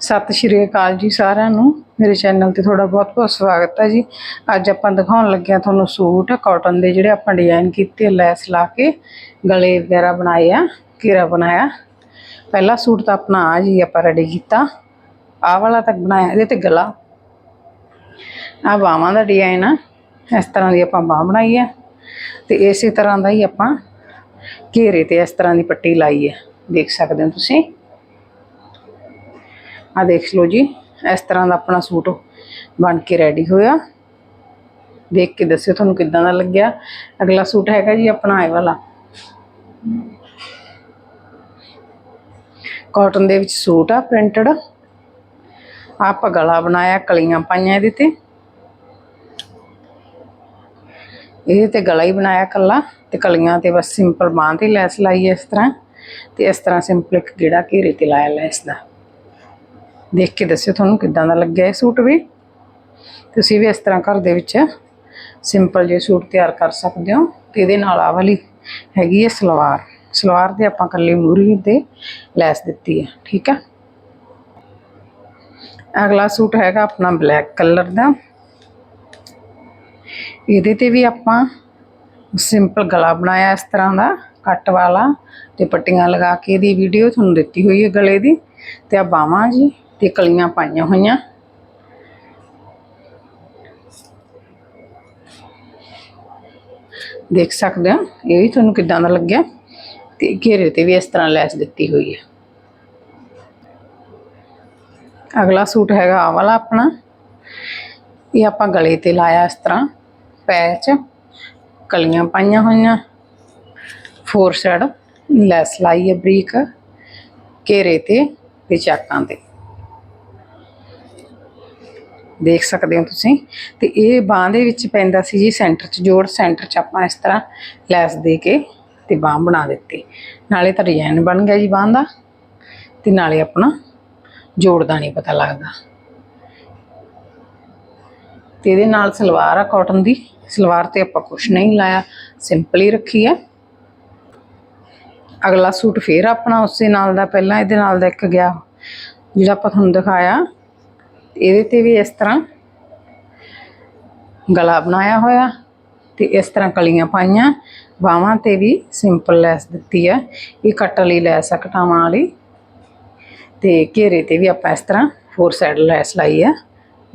ਸਤਿ ਸ਼੍ਰੀ ਅਕਾਲ ਜੀ ਸਾਰਿਆਂ ਨੂੰ। ਮੇਰੇ ਚੈਨਲ ਤੇ ਤੁਹਾਡਾ ਬਹੁਤ-ਬਹੁਤ ਸਵਾਗਤ ਹੈ ਜੀ। ਅੱਜ ਆਪਾਂ ਦਿਖਾਉਣ ਲੱਗੇ ਹਾਂ ਤੁਹਾਨੂੰ ਸੂਟ ਕਾਟਨ ਦੇ ਜਿਹੜੇ ਆਪਾਂ ਡਿਜ਼ਾਈਨ ਕੀਤੇ, ਲੈਸ ਲਾ ਕੇ ਗਲੇ ਵਗੈਰਾ ਬਣਾਏ ਆ, ਘੇਰਾ ਬਣਾਇਆ। ਪਹਿਲਾ ਸੂਟ ਤਾਂ ਆਪਣਾ ਆ ਜੀ, ਆਪਾਂ ਰੈਡੀ ਕੀਤਾ। ਆਹ ਵਾਲਾ ਤੱਕ ਬਣਾਇਆ, ਇਹਦੇ ਤੇ ਗਲਾ। ਆ ਬਾਹਾਂ ਦਾ ਡਿਜ਼ਾਈਨ ਆ। ਇਸ ਤਰ੍ਹਾਂ ਦੀ ਆਪਾਂ ਬਾਹ ਬਣਾਈ ਹੈ ਤੇ ਇਸੇ ਤਰ੍ਹਾਂ ਦਾ ਹੀ ਆਪਾਂ ਘੇਰੇ ਤੇ ਇਸ ਤਰ੍ਹਾਂ ਦੀ ਪੱਟੀ ਲਾਈ ਹੈ ਦੇਖ ਸਕਦੇ ਹੋ ਤੁਸੀਂ। ਆ ਦੇਖ ਲਓ ਜੀ, ਇਸ ਤਰ੍ਹਾਂ ਦਾ ਆਪਣਾ ਸੂਟ ਬਣ ਕੇ ਰੈਡੀ ਹੋਇਆ। ਦੇਖ ਕੇ ਦੱਸਿਓ ਤੁਹਾਨੂੰ ਕਿੱਦਾਂ ਦਾ ਲੱਗਿਆ। ਅਗਲਾ ਸੂਟ ਹੈਗਾ ਜੀ ਆਪਣਾ ਇਹ ਵਾਲਾ। ਕਾਟਨ ਦੇ ਵਿੱਚ ਸੂਟ ਆ ਪ੍ਰਿੰਟਡ ਆਪਾਂ ਗਲਾ ਬਣਾਇਆ, ਕਲੀਆਂ ਪਾਈਆਂ ਇਹਦੇ ਤੇ। ਇਹਦੇ ਤੇ ਗਲਾ ਹੀ ਬਣਾਇਆ ਕੱਲਾ ਤੇ ਕਲੀਆਂ ਤੇ ਬਸ ਸਿੰਪਲ ਬਾਂਹ ਤੇ ਲੈਸ ਲਾਈ ਇਸ ਤਰ੍ਹਾਂ। ਤੇ ਇਸ ਤਰ੍ਹਾਂ ਸਿੰਪਲ ਇੱਕ ਗੇੜਾ ਘੇਰੇ ਤੇ ਲਾਇਆ ਲੈਸ ਦਾ। ਦੇਖ ਕੇ ਦੱਸਿਓ ਤੁਹਾਨੂੰ ਕਿੱਦਾਂ ਦਾ ਲੱਗਿਆ ਇਹ ਸੂਟ ਵੀ। ਤੁਸੀਂ ਵੀ ਇਸ ਤਰ੍ਹਾਂ ਘਰ ਦੇ ਵਿੱਚ ਸਿੰਪਲ ਜਿਹੇ ਸੂਟ ਤਿਆਰ ਕਰ ਸਕਦੇ ਹੋ ਤੇ ਇਹਦੇ ਨਾਲ ਆ ਵਾਲੀ ਹੈਗੀ ਹੈ ਸਲਵਾਰ। ਸਲਵਾਰ ਤੇ ਆਪਾਂ ਕੱਲੀ ਮੂਰੀ ਤੇ ਲੈਸ ਦਿੱਤੀ ਹੈ, ਠੀਕ ਹੈ। ਅਗਲਾ ਸੂਟ ਹੈਗਾ ਆਪਣਾ ਬਲੈਕ ਕਲਰ ਦਾ। ਇਹਦੇ ਤੇ ਵੀ ਆਪਾਂ ਸਿੰਪਲ ਗਲਾ ਬਣਾਇਆ ਇਸ ਤਰ੍ਹਾਂ ਦਾ, ਕੱਟ ਵਾਲਾ ਤੇ ਪੱਟੀਆਂ ਲਗਾ ਕੇ ਇਹਦੀ ਵੀਡੀਓ ਤੁਹਾਨੂੰ ਦਿੱਤੀ ਹੋਈ ਹੈ ਗਲੇ ਦੀ। ਤੇ ਆ ਬਾਹਾਂ ਜੀ ਤੇ ਕਲੀਆਂ ਪਾਈਆਂ ਹੋਈਆਂ। ਦੇਖ ਸਕਦੇ ਹੋ, ਇਹ ਵੀ ਤੁਹਾਨੂੰ ਕਿੱਦਾਂ ਦਾ ਲੱਗਿਆ ਤੇ ਘੇਰੇ ਤੇ ਵੀ ਇਸ ਤਰ੍ਹਾਂ ਲੈਸ ਦਿੱਤੀ ਹੋਈ ਹੈ। ਅਗਲਾ ਸੂਟ ਹੈਗਾ ਆ ਵਾਲਾ ਆਪਣਾ। ਇਹ ਆਪਾਂ ਗਲੇ ਤੇ ਲਾਇਆ ਇਸ ਤਰ੍ਹਾਂ, ਪੈਚ, ਕਲੀਆਂ ਪਾਈਆਂ ਹੋਈਆਂ। ਫੋਰ ਸਾਈਡ ਲੈਸ ਲਾਈ ਹੈ ਬਰੀਕ, ਘੇਰੇ ਤੇ ਤੇ ਚਾਕਾਂ ਤੇ। ਦੇਖ ਸਕਦੇ ਹੋ ਤੁਸੀਂ। ਤੇ ਇਹ ਬਾਹ ਦੇ ਵਿੱਚ ਪੈਂਦਾ ਸੀ ਜੀ ਸੈਂਟਰ 'ਚ, ਜੋੜ ਸੈਂਟਰ 'ਚ ਆਪਾਂ ਇਸ ਤਰ੍ਹਾਂ ਲੈਸ ਦੇ ਕੇ ਤੇ ਬਾਹ ਬਣਾ ਦਿੱਤੀ। ਨਾਲੇ ਤਾਂ ਡਿਜ਼ਾਈਨ ਬਣ ਗਿਆ ਜੀ ਬਾਹ ਦਾ ਤੇ ਨਾਲੇ ਆਪਣਾ ਜੋੜ ਦਾ ਨਹੀਂ ਪਤਾ ਲੱਗਦਾ। ਤੇ ਇਹਦੇ ਨਾਲ ਸਲਵਾਰ ਆ ਕਾਟਨ ਦੀ। ਸਲਵਾਰ ਤੇ ਆਪਾਂ ਕੁਛ ਨਹੀਂ ਲਾਇਆ ਸਿੰਪਲ ਹੀ ਰੱਖੀ ਹੈ ਅਗਲਾ ਸੂਟ ਫੇਰ ਆਪਣਾ ਉਸੇ ਨਾਲ ਦਾ, ਪਹਿਲਾਂ ਇਹਦੇ ਨਾਲ ਦਾ ਇੱਕ ਗਿਆ। ਜਿਹੜਾ ਆਪਾਂ ਤੁਹਾਨੂੰ ਦਿਖਾਇਆ ਇਹਦੇ ਤੇ ਵੀ ਇਸ ਤਰ੍ਹਾਂ ਗਲਾ ਬਣਾਇਆ ਹੋਇਆ ਤੇ ਇਸ ਤਰ੍ਹਾਂ ਕਲੀਆਂ ਪਾਈਆਂ, ਬਾਹਾਂ ਤੇ ਵੀ ਸਿੰਪਲ ਲੈਸ ਦਿੱਤੀ ਹੈ ਇਹ ਕੱਟ ਲਈ ਲੈਸ ਆ, ਕਟਾਵਾਂ ਵਾਲੀ। ਤੇ ਘੇਰੇ ਤੇ ਵੀ ਆਪਾਂ ਇਸ ਤਰ੍ਹਾਂ ਫੋਰ ਸਾਈਡ ਲੈਸ ਲਾਈ ਹੈ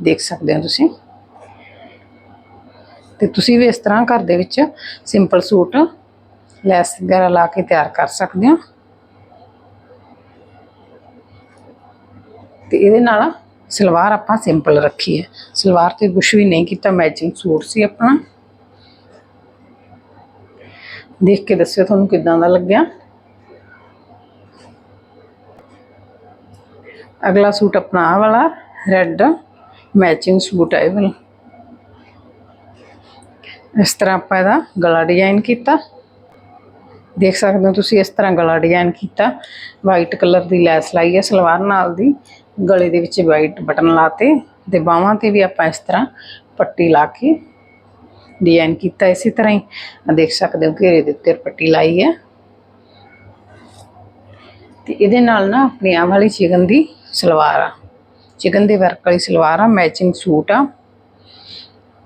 ਦੇਖ ਸਕਦੇ ਹੋ ਤੁਸੀਂ। ਤੇ ਤੁਸੀਂ ਵੀ ਇਸ ਤਰ੍ਹਾਂ ਘਰ ਦੇ ਵਿੱਚ ਸਿੰਪਲ ਸੂਟ ਲੈਸ ਵਗੈਰਾ ਲਾ ਕੇ ਤਿਆਰ ਕਰ ਸਕਦੇ ਹੋ। ਤੇ ਇਹਦੇ ਨਾਲ ਸਲਵਾਰ ਆਪਾਂ ਸਿੰਪਲ ਰੱਖੀ ਹੈ। ਸਲਵਾਰ ਤੇ ਕੁਛ ਵੀ ਨਹੀਂ ਕੀਤਾ ਮੈਚਿੰਗ ਸੂਟ ਸੀ ਆਪਣਾ। ਦੇਖ ਕੇ ਦੱਸਿਓ ਤੁਹਾਨੂੰ ਕਿਦਾਂ ਦਾ ਲੱਗਿਆ। ਅਗਲਾ ਸੂਟ ਆਪਣਾ ਆਹ ਵਾਲਾ ਰੈੱਡ ਮੈਚਿੰਗ ਸੂਟ ਹੈ ਵਾਲਾ। ਇਸ ਤਰ੍ਹਾਂ ਆਪਾਂ ਇਹਦਾ ਗਲਾ ਡਿਜ਼ਾਈਨ ਕੀਤਾ। ਦੇਖ ਸਕਦੇ ਹੋ ਤੁਸੀਂ ਇਸ ਤਰ੍ਹਾਂ ਗਲਾ ਡਿਜ਼ਾਈਨ ਕੀਤਾ। ਵਾਈਟ ਕਲਰ ਦੀ ਲੈਸ ਲਾਈ ਹੈ ਸਲਵਾਰ ਨਾਲ ਦੀ। ਗਲੇ ਦੇ ਵਿੱਚ ਵਾਈਟ ਬਟਨ ਲਾਤੇ ਤੇ ਬਾਹਾਂ ਤੇ ਵੀ ਆਪਾਂ ਇਸ ਤਰ੍ਹਾਂ ਪੱਟੀ ਲਾ ਕੇ ਡਿਜ਼ਾਈਨ ਕੀਤਾ ਇਸੇ ਤਰ੍ਹਾਂ ਹੀ। ਦੇਖ ਸਕਦੇ ਹੋ ਘੇਰੇ ਦੇ ਉੱਤੇ ਪੱਟੀ ਲਾਈ ਹੈ। ਤੇ ਇਹਦੇ ਨਾਲ ਨਾ ਆਪਣੀ ਆਹ ਵਾਲੀ ਚਿਕਨ ਦੀ ਸਲਵਾਰ ਆ। ਚਿਕਨ ਦੇ ਵਰਕ ਵਾਲੀ ਸਲਵਾਰ ਆ ਮੈਚਿੰਗ ਸੂਟ ਆ।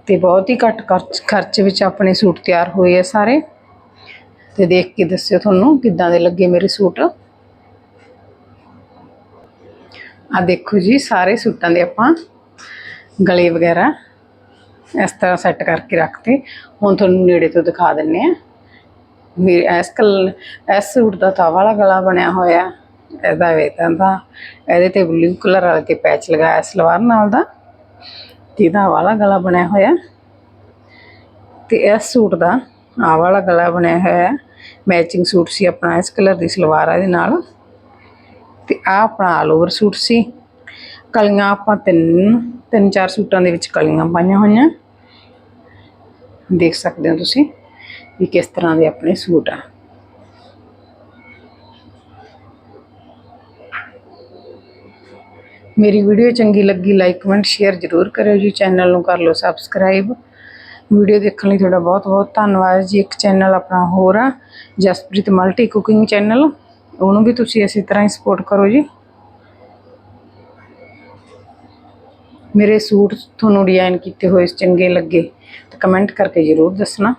ਤੇ ਬਹੁਤ ਹੀ ਘੱਟ ਖਰਚ ਖਰਚ ਵਿੱਚ ਆਪਣੇ ਸੂਟ ਤਿਆਰ ਹੋਏ ਆ ਸਾਰੇ। ਤੇ ਦੇਖ ਕੇ ਦੱਸਿਓ ਤੁਹਾਨੂੰ ਕਿੱਦਾਂ ਦੇ ਲੱਗੇ ਮੇਰੇ ਸੂਟ। ਆ ਦੇਖੋ ਜੀ, ਸਾਰੇ ਸੂਟਾਂ ਦੇ ਆਪਾਂ ਗਲੇ ਵਗੈਰਾ ਇਸ ਤਰ੍ਹਾਂ ਸੈੱਟ ਕਰਕੇ ਰੱਖਤੇ। ਹੁਣ ਤੁਹਾਨੂੰ ਨੇੜੇ ਤੋਂ ਦਿਖਾ ਦਿੰਨੇ ਆ। ਮੇਰੇ ਇਸ ਕਲ, ਇਸ ਸੂਟ ਦਾ ਤਾਂ ਵਾਲਾ ਗਲਾ ਬਣਿਆ ਹੋਇਆ। ਇਹਦਾ ਵੇਤਾਂ ਦਾ। ਇਹਦੇ ਤੇ ਬਲੂ ਕਲਰ ਵਾਲਾ ਤੇ ਪੈਚ ਲਗਾਇਆ ਸਲਵਾਰ ਨਾਲ ਦਾ। ਤੇ ਇਹਦਾ ਵਾਲਾ ਗਲਾ ਬਣਿਆ ਹੋਇਆ। ਤੇ ਇਸ ਸੂਟ ਦਾ ਆ ਵਾਲਾ ਗਲਾ ਬਣਿਆ ਹੋਇਆ। ਮੈਚਿੰਗ ਸੂਟ ਸੀ ਆਪਣਾ ਇਸ ਕਲਰ ਦੀ ਸਲਵਾਰ ਆ ਇਹਦੇ ਨਾਲ। ਤੇ ਆ ਆਪਣਾ ਆਲ ਓਵਰ ਸੂਟ ਸੀ। ਕਲੀਆਂ ਆਪਾਂ ਤਿੰਨ ਤਿੰਨ ਚਾਰ ਸੂਟਾਂ ਦੇ ਵਿੱਚ ਕਲੀਆਂ ਪਾਈਆਂ ਹੋਈਆਂ। ਦੇਖ ਸਕਦੇ ਹੋ ਤੁਸੀਂ ਵੀ ਕਿਸ ਤਰ੍ਹਾਂ ਦੇ ਆਪਣੇ ਸੂਟ ਆ। ਮੇਰੀ ਵੀਡੀਓ ਚੰਗੀ ਲੱਗੀ ਲਾਈਕ ਕਮੈਂਟ ਸ਼ੇਅਰ ਜ਼ਰੂਰ ਕਰਿਓ ਜੀ। ਚੈਨਲ ਨੂੰ ਕਰ ਲਓ ਸਬਸਕ੍ਰਾਈਬ ਵੀਡੀਓ ਦੇਖਣ ਲਈ ਤੁਹਾਡਾ ਬਹੁਤ ਬਹੁਤ ਧੰਨਵਾਦ ਜੀ। ਇੱਕ ਚੈਨਲ ਆਪਣਾ ਹੋਰ ਆ, ਜਸਪ੍ਰੀਤ ਮਲਟੀ ਕੁਕਿੰਗ ਚੈਨਲ ਉਹਨੂੰ ਵੀ ਤੁਸੀਂ ਇਸੇ ਤਰ੍ਹਾਂ ਹੀ ਸਪੋਰਟ ਕਰੋ ਜੀ। ਮੇਰੇ ਸੂਟ ਤੁਹਾਨੂੰ ਡਿਜ਼ਾਈਨ ਕੀਤੇ ਹੋਏ ਚੰਗੇ ਲੱਗੇ ਤਾਂ ਕਮੈਂਟ ਕਰਕੇ ਜ਼ਰੂਰ ਦੱਸਣਾ।